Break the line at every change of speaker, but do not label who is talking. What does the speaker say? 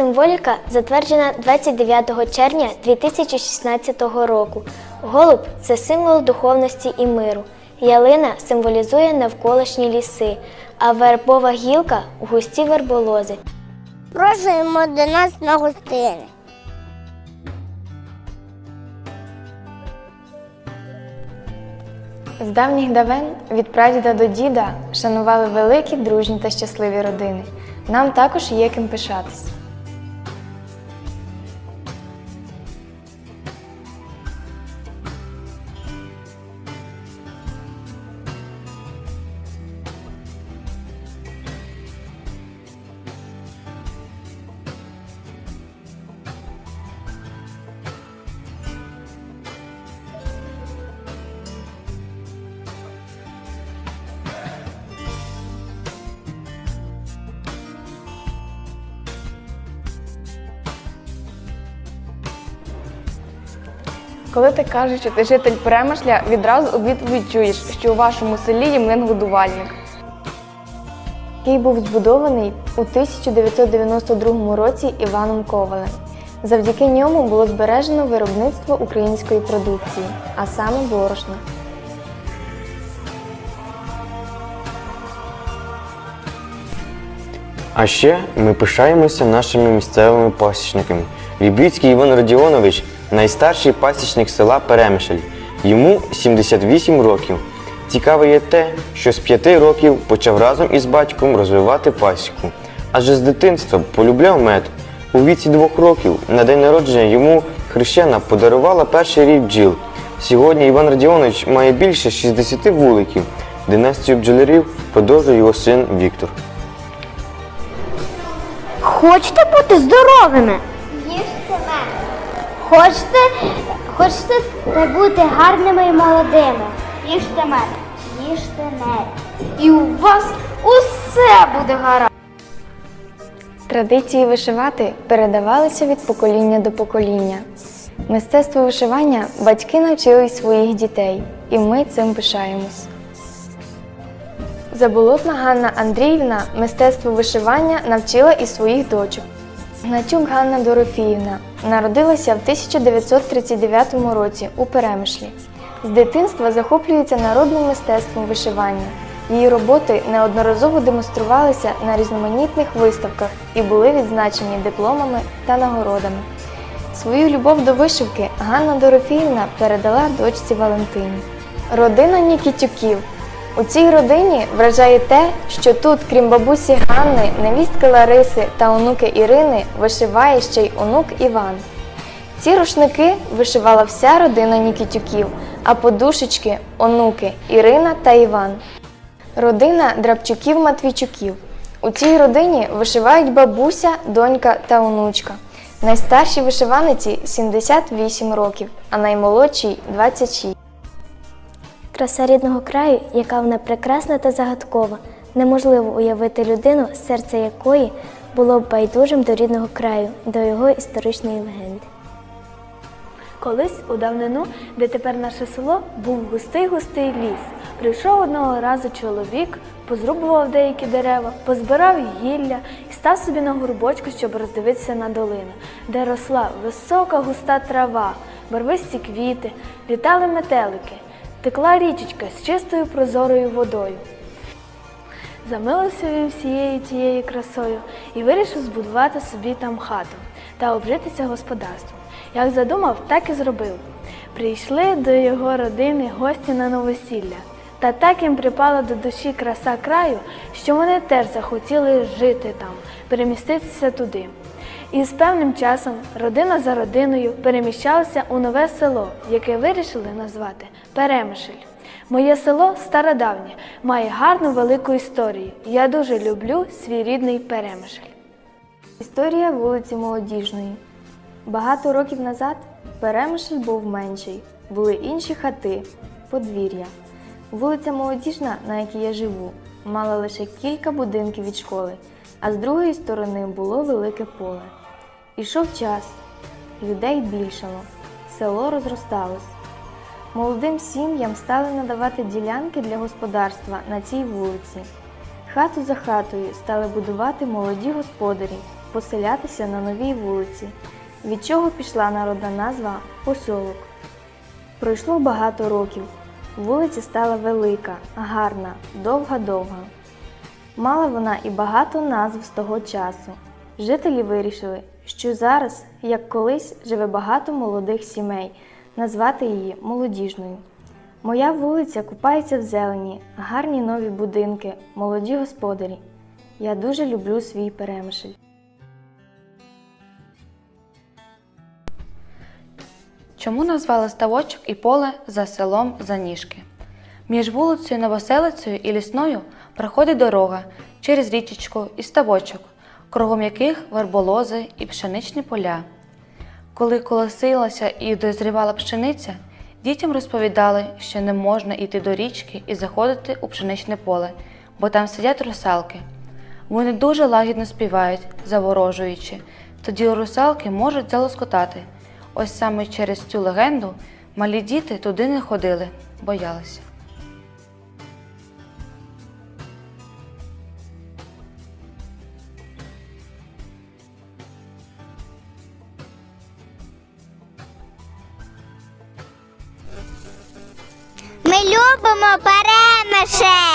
символіка затверджена 29 червня 2016 року. Голуб це символ духовності і миру. Ялина символізує навколишні ліси, а вербова гілка густі верболози.
Просимо до нас на гостини.
З давніх давен від прадіда до діда шанували великі, дружні та щасливі родини. Нам також є ким пишатись. Коли ти кажеш, що ти житель Перемишля, відразу у відповідь чуєш, що у вашому селі є млин-годувальник. Який був збудований у 1992 році Іваном Ковалем. Завдяки ньому було збережено виробництво української продукції, а саме борошна.
А ще ми пишаємося нашими місцевими пасічниками. Вібрицький Іван Родіонович найстарший пасічник села Перемишль. Йому 78 років. Цікаве є те, що з 5 років почав разом із батьком розвивати пасіку. Адже з дитинства полюбляв мед. У віці двох років на день народження йому хрещена подарувала перший рій бджіл. Сьогодні Іван Радіонович має більше 60 вуликів. Династію бджолярів продовжує його син Віктор.
Хочете бути здоровими? Хочете, хочете бути гарними і молодими? Їжте мене. Їжте мене. І у вас усе буде гаразд.
Традиції вишивати передавалися від покоління до покоління. Мистецтво вишивання батьки навчили своїх дітей, і ми цим пишаємось. Заболотна Ганна Андріївна мистецтво вишивання навчила і своїх дочок. Гнатюк Ганна Дорофіївна народилася в 1939 році у Перемишлі. З дитинства захоплюється народним мистецтвом вишивання. Її роботи неодноразово демонструвалися на різноманітних виставках і були відзначені дипломами та нагородами. Свою любов до вишивки Ганна Дорофіївна передала дочці Валентині. Родина Нікітюків. У цій родині вражає те, що тут, крім бабусі Ганни, невістки Лариси та онуки Ірини, вишиває ще й онук Іван. Ці рушники вишивала вся родина Нікітюків, а подушечки онуки Ірина та Іван. Родина Драбчуків-Матвійчуків. У цій родині вишивають бабуся, донька та онучка. Найстаршій вишиваниці 78 років, а наймолодшій 26.
Краса рідного краю, яка вона прекрасна та загадкова. Неможливо уявити людину, серце якої було б байдужим до рідного краю, до його історичної легенди.
Колись у давнину, де тепер наше село, був густий-густий ліс. Прийшов одного разу чоловік, позрубував деякі дерева, позбирав гілля і став собі на горбочку, щоб роздивитися на долину, де росла висока густа трава, барвисті квіти, літали метелики, текла річечка з чистою прозорою водою. Замилився він всією тією красою і вирішив збудувати собі там хату та обжитися господарством. Як задумав, так і зробив. Прийшли до його родини гості на новосілля. Та так їм припала до душі краса краю, що вони теж захотіли жити там, переміститися туди. І з певним часом родина за родиною переміщалася у нове село, яке вирішили назвати Перемишль. Моє село стародавнє, має гарну велику історію. Я дуже люблю свій рідний Перемишль.
Історія вулиці Молодіжної. Багато років назад Перемишль був менший, були інші хати, подвір'я. Вулиця Молодіжна, на якій я живу, мала лише кілька будинків від школи, а з другої сторони було велике поле. Ішов час, людей більшало, село розросталось. Молодим сім'ям стали надавати ділянки для господарства на цій вулиці. Хату за хатою стали будувати молоді господарі, поселятися на новій вулиці, від чого пішла народна назва посьолок. Пройшло багато років. Вулиця стала велика, гарна, довга-довга. Мала вона і багато назв з того часу. Жителі вирішили, що зараз, як колись, живе багато молодих сімей, назвати її молодіжною. Моя вулиця купається в зелені, гарні нові будинки, молоді господарі. Я дуже люблю свій перемишль.
Чому назвали ставочок і поле за селом Заніжки? Між вулицею Новоселицею і Лісною проходить дорога через річечку і ставочок, кругом яких верболози і пшеничні поля. Коли колосилася і дозрівала пшениця, дітям розповідали, що не можна йти до річки і заходити у пшеничне поле, бо там сидять русалки. Вони дуже лагідно співають, заворожуючи, тоді русалки можуть залоскотати. Ось саме через цю легенду малі діти туди не ходили, боялися.
Ми любимо перемишель.